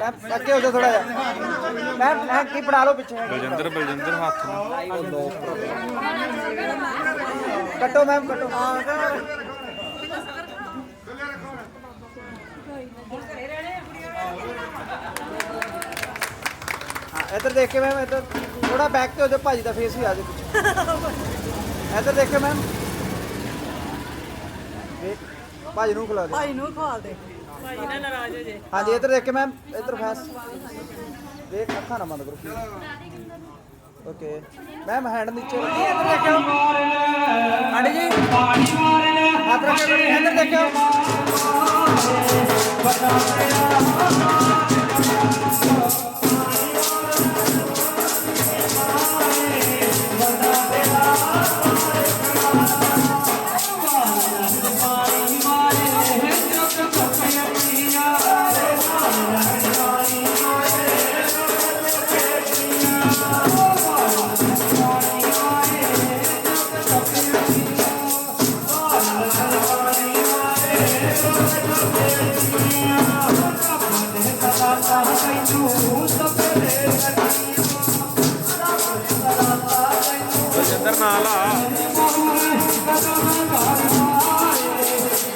ਮੈਂ ਅੱਗੇ ਹੋ ਜਾ ਥੋੜਾ ਜਿਹਾ। ਮੈਂ ਮੈਂ ਕੀ ਪੜਾ ਲਓ ਪਿੱਛੇ? ਬਲਜਿੰਦਰ ਬਲਜਿੰਦਰ ਹੱਥ ਨਾਲ ਕੱਟੋ ਮੈਮ ਕੱਟੋ। ਇੱਧਰ ਦੇਖ ਕੇ ਮੈਮ ਇੱਧਰ। ਥੋੜਾ ਬੈਕ ਤੇ ਹੋ ਜਾ ਭਾਜੀ ਦਾ ਫੇਸ ਵੀ ਆ ਜਾ ਪਿੱਛੇ। ਇੱਧਰ ਦੇਖ ਕੇ ਮੈਮ। ਦੇਖ ਭਾਜੀ ਨੂੰ ਖਿਲਾ ਦੇ ਭਾਈ ਨੂੰ ਖਵਾ ਦੇ। ਹਾਂਜੀ ਇੱਧਰ ਦੇਖ ਕੇ ਮੈਮ ਇੱਧਰ ਫੇਸ ਦੇਖ ਅੱਖਾਂ ਨਾ ਬੰਦ ਕਰੋ। ਓਕੇ। ਮੈਮ ਹੈਂਡ ਨੀਚੇ ਰੱਖੀ। ਇੱਧਰ ਦੇਖਿਓ ਆਂਟੀ ਜੀ। ਹੱਥ ਰੱਖਿਓ ਇੱਧਰ ਦੇਖਿਓ ਬਲਜਿੰਦਰ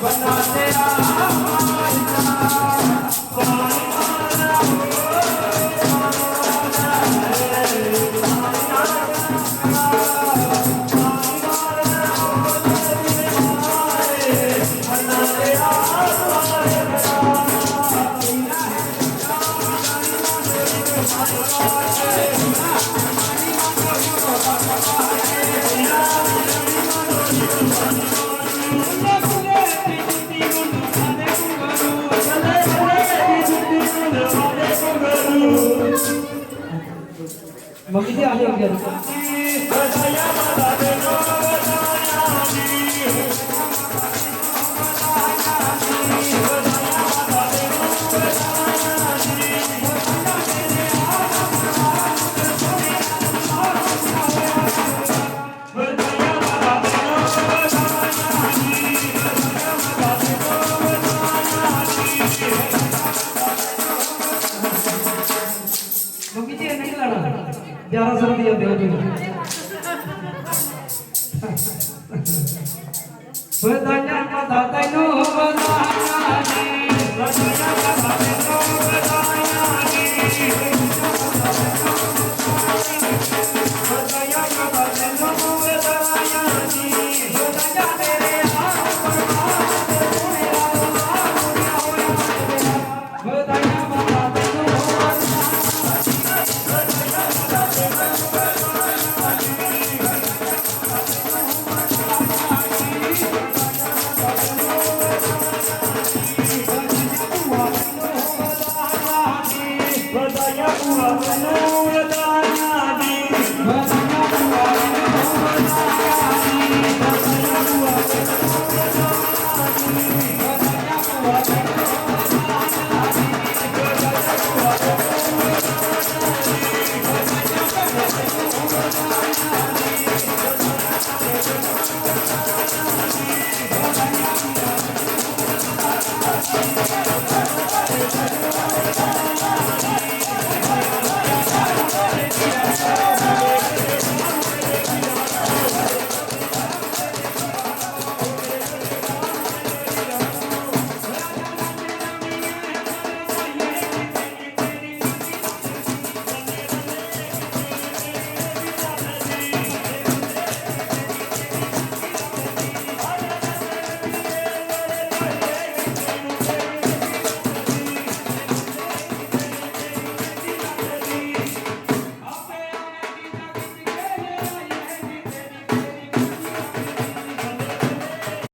बनाते आ ਆ ਮੰਮੀ ਜੀ ਆ ਜਾਓ ਜਰਾ ਮੰਮੀ ग्यारह सौ रुपया दे दो दादा হবে না